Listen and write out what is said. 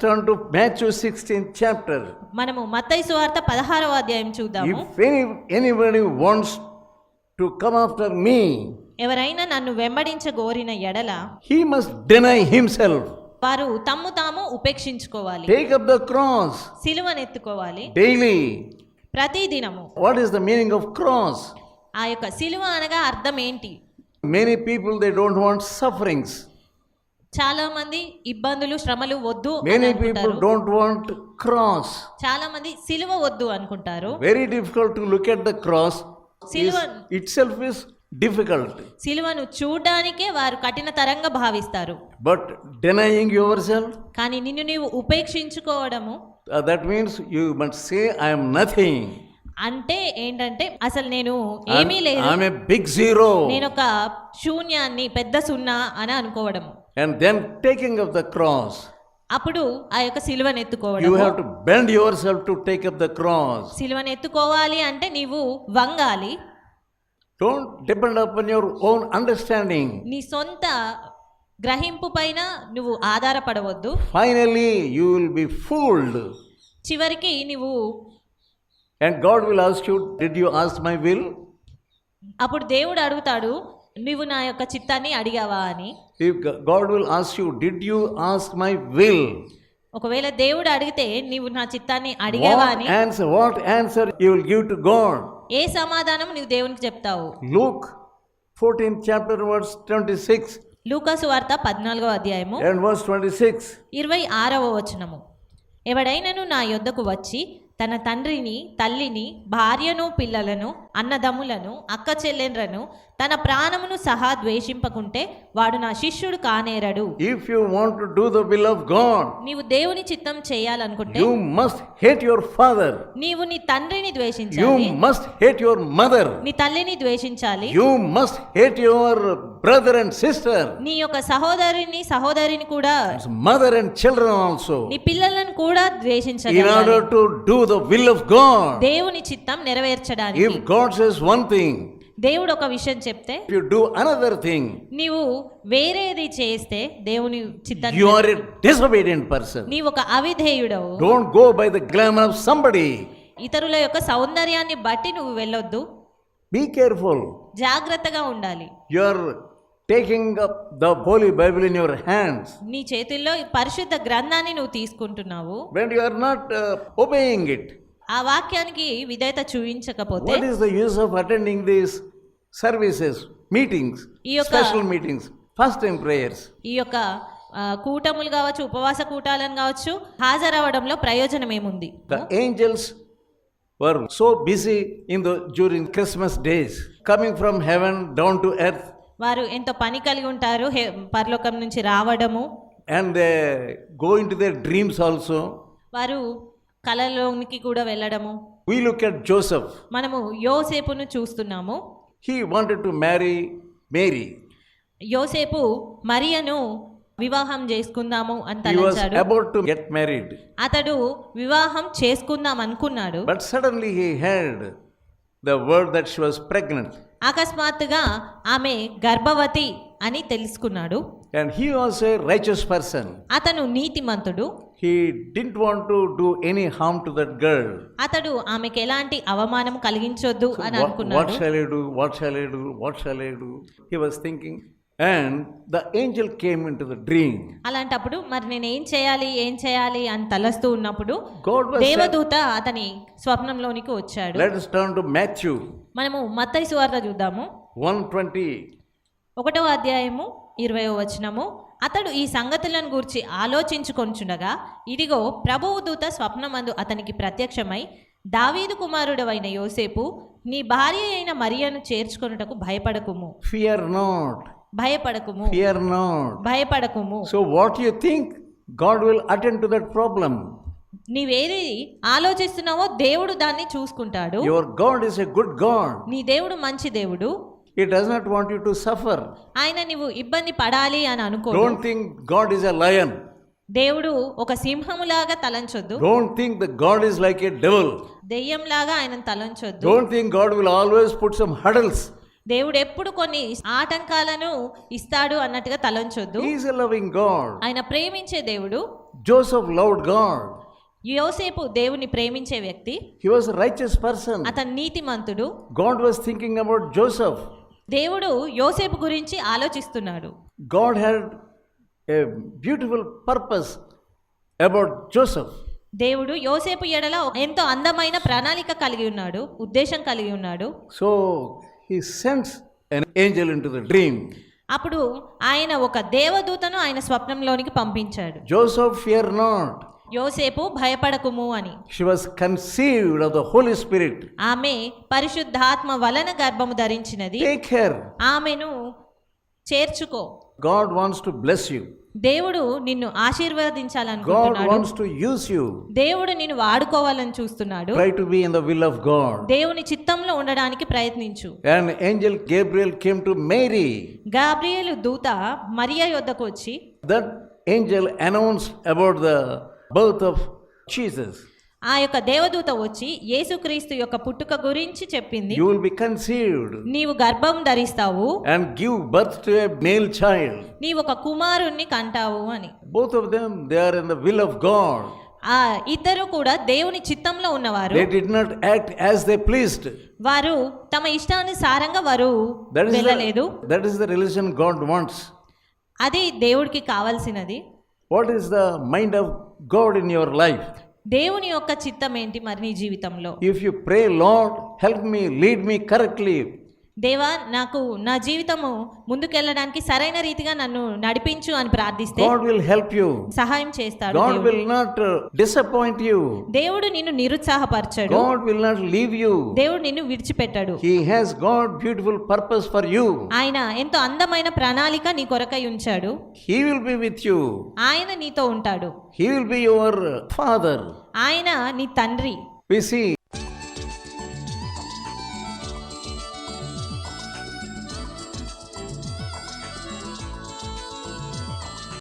turn to Matthew 16th chapter. మనము మత్తయి సువార్త పదహారవ అధ్యాయం చూద్దాము If any, anybody wants to come after me, ఎవరైనా నన్ను వెంబడించగోరిన ఎడల he must deny himself, వారు తమ్ము తాము ఉపేక్షించుకోవాలి take up the cross సిలువనెత్తుకోవాలి daily. ప్రతి దినము What is the meaning of cross? ఆ యొక్క సిలువ అనగా అర్థం ఏంటి Many people they don't want sufferings. చాలా మంది ఇబ్బందులు శ్రమలు వద్దు మెనీ పీపుల్ డోంట్ క్రాస్ చాలా మంది సిలువ వద్దు అనుకుంటారు. Very difficult look at the cross సిలువ ఇట్ సెల్ఫ్ ఇస్ డిఫికల్ట్ సిలువను చూడడానికే వారు కఠిన తరంగా భావిస్తారు. బట్ డినైయింగ్ యువర్ సెల్ఫ్ కానీ నిన్ను నీవు ఉపేక్షించుకోవడము? That means you must say I am nothing అంటే ఏంటంటే అసలు నేను ఏమీ లేదు. I am a big zero నేను ఒక శూన్యాన్ని పెద్ద సున్నా అని అనుకోవడము. And then taking off the cross అప్పుడు ఆ యొక్క సిల్వను ఎత్తుకోవాలి you have to bend yourself to take up the cross సిల్వను ఎత్తుకోవాలి అంటే నీవు వంగాలి. Don't depend upon your own understanding నీ సొంత గ్రహింపుపైన నువ్వు ఆధారపడవద్దు. Finally you will be fooled చివరికి నువ్వు and God will ask you did you ask my will అప్పుడు దేవుడు అడుగుతాడు నువ్వు నా యొక్క చిత్తాన్ని అడిగావా? అని. G- God will ask you, Did you ask my will? ఒకవేళ దేవుడు అడిగితే నీవు నా చిత్తాన్ని అడిగావా అని answer, what answer you will give to God? ఏ సమాధానం నువ్వు దేవునికి చెప్తావు Luke 14th chapter verse 26 లూకాసు వార్త పద్నాలుగో అధ్యాయము and verse 26. ఇరవై ఆరవ వచనము ఎవడైనను నా యొద్దకు వచ్చి తన తండ్రిని తల్లిని భార్యను పిల్లలను అన్నదమ్ములను అక్క చెల్లెండ్రను తన ప్రాణమును సహా ద్వేషింపకుంటే వాడు నా శిష్యుడు కానేరడు. If you want to do the will of God, నీవు దేవుని చిత్తం చేయాలనుకుంటే you must hate your father. నీవు నీ తండ్రిని ద్వేషించాలి. Must hate your mother. నీ తల్లిని ద్వేషించాలి. You must hate your brother and sister, నీ యొక్క సహోదరుని సహోదరిని కూడా mother and children also, నీ పిల్లలను కూడా in ద్వేషించగలగాలి order to do the will of God. దేవుని చిత్తం నెరవేర్చడానికి If God says one thing, దేవుడు ఒక విషయం చెప్తే if you do another thing, నీవు వేరేది చేస్తే దేవుని చిత్తాన్ని you are a disobedient person. నీవు ఒక అవిధేయుడవు Don't go by the glamour of somebody. ఇతరుల యొక్క సౌందర్యాన్ని బట్టి నువ్వు వెళ్ళొద్దు Be careful. జాగ్రత్తగా ఉండాలి You are taking up the Holy Bible in your hands నీ చేతుల్లో ఈ పరిశుద్ధ గ్రంథాన్ని నువ్వు తీసుకుంటున్నావు when you are not uh, obeying it. ఆ వాక్యానికి విధేయత చూపించకపోతే What is the use of attending these services, meetings, ఈ యొక్క- special meetings, fasting prayers? ఈ యొక్క కూటములు కావచ్చు ఉపవాస కూటాలను కావచ్చు హాజరవడంలో ప్రయోజనం ఏముంది The angels were so busy in the during Christmas days, coming from heaven down to earth, వారు ఎంతో పని కలిగి ఉంటారు పరలోకం నుంచి రావడము. And they go into their dreams also వారు కలలోనికి కూడా వెళ్ళడము. వి లుక్ అట్ జోసెఫ్ మనము యోసేపును చూస్తున్నాము. He wanted to marry Mary యోసేపు మరియను వివాహం చేసుకుందాము అంత అబౌట్ టు గెట్ మ్యారీడ్ అతడు వివాహం చేసుకుందాం అనుకున్నాడు. But suddenly he had the word that she was pregnant. అకస్మాత్తుగా ఆమె గర్భవతి అని తెలుసుకున్నాడు And he was a righteous person. అతను నీతిమంతుడు He didn't want to do any harm to that girl. అతడు ఆమెకు ఎలాంటి అవమానం కలిగించొద్దు అని అనుకున్నాడు what shall I do? What shall I do? What shall I do? He was thinking. And the angel came into the dream. అలాంటప్పుడు మరి నేను ఏం చేయాలి ఏం చేయాలి అని తలస్తూ ఉన్నప్పుడు దేవదూత అతని స్వప్నంలోనికి వచ్చాడు Let us turn to Matthew మనము మత్తయి సువార్త చూద్దాము 120. ఒకటవ అధ్యాయము ఇరవయో వచనము అతడు ఈ సంగతులను గూర్చి ఆలోచించుకొంచుండగా ఇదిగో ప్రభువు దూత స్వప్నమందు అతనికి ప్రత్యక్షమై దావీదు కుమారుడవైన యోసేపు నీ భార్య అయిన మరియను చేర్చుకొనుటకు భయపడకుము Fear not. భయపడకుము Fear not. భయపడకుము So, what you think? God will attend to that problem. నీవేది ఆలోచిస్తున్నావో దేవుడు దాన్ని చూసుకుంటాడు Your God is a good God. నీ దేవుడు మంచి దేవుడు He does not want you to suffer. ఆయన నువ్వు ఇబ్బంది పడాలి అని అనుకో Don't think God is a lion. దేవుడు ఒక సింహములాగా తలంచొద్దు Don't think that God is like a devil. దెయ్యంలాగా ఆయన తలంచొద్దు Don't think God will always put some hurdles దేవుడు ఎప్పుడు కొన్ని ఆటంకాలను ఇస్తాడు అన్నట్టుగా తలంచొద్దు a loving God. ఆయన ప్రేమించే దేవుడు Joseph loved God. యోసేపు దేవుని ప్రేమించే వ్యక్తి was a righteous person. అతను నీతిమంతుడు God was thinking about Joseph. దేవుడు యోసేపు గురించి ఆలోచిస్తున్నాడు God had a beautiful purpose about Joseph. దేవుడు యోసేపు ఎడల ఎంతో అందమైన ప్రణాళిక కలిగి ఉన్నాడు ఉద్దేశం కలిగి ఉన్నాడు he sends an angel into the dream అప్పుడు ఆయన ఒక దేవదూతను ఆయన స్వప్నంలోనికి పంపించాడు. జోసెఫ్ ఫియర్ నాట్ యోసేపు భయపడకుము అని. She was conceived of the holy spirit ఆమె పరిశుద్ధాత్మ వలన గర్భము ధరించినది. టేక్ కేర్ ఆమెను చేర్చుకో. God wants to bless you దేవుడు నిన్ను ఆశీర్వదించాలని God wants to use you దేవుడు నిన్ను వాడుకోవాలని చూస్తున్నాడు. Try to be in the will of God దేవుని చిత్తంలో ఉండడానికి ప్రయత్నించు. And angel Gabriel came to Mary Gabriel దూత మరియా యొద్దకు వచ్చి that angel announce about the birth of Jesus ఆ యొక్క దేవదూత వచ్చి యేసుక్రీస్తు యొక్క పుట్టుక గురించి చెప్పింది. యు విల్ బి కన్సీవ్డ్ నీవు గర్భం ధరిస్తావు. And give birth to a male child నీ ఒక కుమారుణ్ణి కంటావు అని. Both of them they are in the will of God ఆ ఇద్దరు కూడా దేవుని చిత్తంలో ఉన్నవారు. They did not act as they pleased వారు తమ ఇష్టానుసారంగా వారు వెళ్ళలేదు. That is the religion God wants అది దేవుడికి కావాల్సినది. What is the mind of God in your life దేవుని యొక్క చిత్తం ఏంటి మరి నీ జీవితంలో? If you pray Lord help me lead me correctly దేవా నాకు నా జీవితము ముందుకెళ్ళడానికి సరైన రీతిగా నన్ను నడిపించు అని ప్రార్థిస్తే విల్ హెల్ప్ యు సహాయం చేస్తాడు God will not disappoint you దేవుడు నిన్ను నిరుత్సాహపరచడు. విల్ నాట్ లీవ్ యు దేవుడు నిన్ను విడిచిపెట్టాడు. He has God beautiful purpose for you ఆయన ఎంతో అందమైన ప్రణాళిక నీ కొరకై ఉంచాడు. He will be with you ఆయన నీతో ఉంటాడు. He will be your father ఆయన నీ తండ్రి. We see